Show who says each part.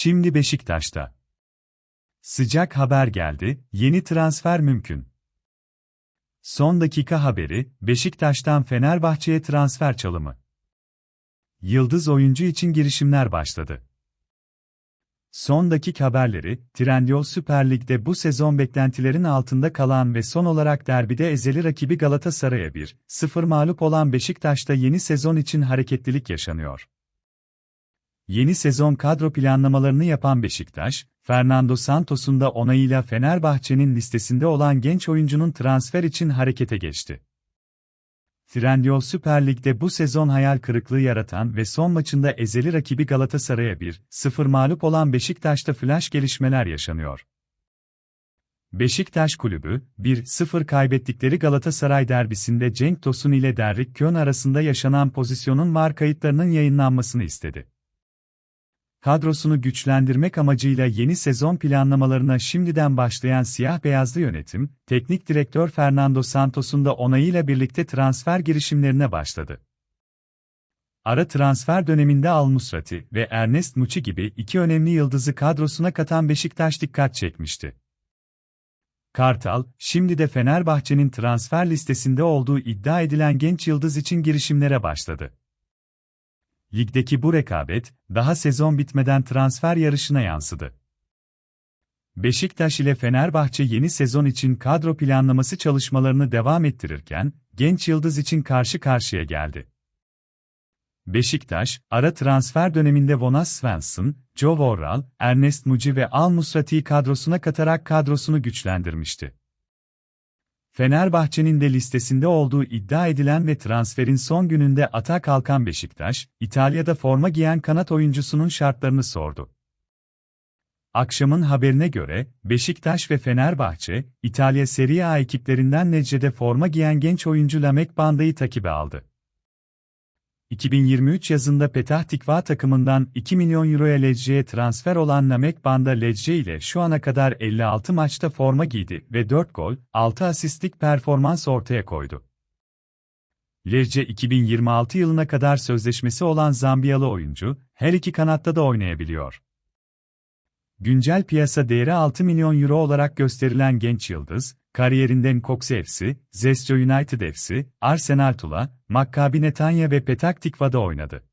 Speaker 1: şimdi Beşiktaş'ta. Sıcak haber geldi, yeni transfer mümkün. Son dakika haberi, Beşiktaş'tan Fenerbahçe'ye transfer çalımı. Yıldız oyuncu için girişimler başladı. Son dakika haberleri, Trendyol Süper Lig'de bu sezon beklentilerin altında kalan ve son olarak derbide ezeli rakibi Galatasaray'a 1-0 mağlup olan Beşiktaş'ta yeni sezon için hareketlilik yaşanıyor. Yeni sezon kadro planlamalarını yapan Beşiktaş, Fernando Santos'un da onayıyla Fenerbahçe'nin listesinde olan genç oyuncunun transfer için harekete geçti. Trendyol Süper Lig'de bu sezon hayal kırıklığı yaratan ve son maçında ezeli rakibi Galatasaray'a 1-0 mağlup olan Beşiktaş'ta flash gelişmeler yaşanıyor. Beşiktaş Kulübü, 1-0 kaybettikleri Galatasaray derbisinde Cenk Tosun ile Derrick Kön arasında yaşanan pozisyonun var kayıtlarının yayınlanmasını istedi kadrosunu güçlendirmek amacıyla yeni sezon planlamalarına şimdiden başlayan siyah-beyazlı yönetim, teknik direktör Fernando Santos'un da onayıyla birlikte transfer girişimlerine başladı. Ara transfer döneminde Al Musrati ve Ernest Muçi gibi iki önemli yıldızı kadrosuna katan Beşiktaş dikkat çekmişti. Kartal, şimdi de Fenerbahçe'nin transfer listesinde olduğu iddia edilen genç yıldız için girişimlere başladı. Ligdeki bu rekabet, daha sezon bitmeden transfer yarışına yansıdı. Beşiktaş ile Fenerbahçe yeni sezon için kadro planlaması çalışmalarını devam ettirirken, genç yıldız için karşı karşıya geldi. Beşiktaş, ara transfer döneminde Jonas Svensson, Joe Worrall, Ernest Muci ve Al Musrati'yi kadrosuna katarak kadrosunu güçlendirmişti. Fenerbahçe'nin de listesinde olduğu iddia edilen ve transferin son gününde ata kalkan Beşiktaş, İtalya'da forma giyen kanat oyuncusunun şartlarını sordu. Akşamın haberine göre, Beşiktaş ve Fenerbahçe, İtalya Serie A ekiplerinden Necde'de forma giyen genç oyuncu Lamek Banda'yı takibe aldı. 2023 yazında Petah Tikva takımından 2 milyon euroya Lecce'ye transfer olan Namek Banda Lecce ile şu ana kadar 56 maçta forma giydi ve 4 gol, 6 asistlik performans ortaya koydu. Lecce 2026 yılına kadar sözleşmesi olan Zambiyalı oyuncu, her iki kanatta da oynayabiliyor. Güncel piyasa değeri 6 milyon euro olarak gösterilen genç yıldız, kariyerinden Cox FC, Zestro United FC, Arsenal Tula, Maccabi Netanya ve Petak Tikva'da oynadı.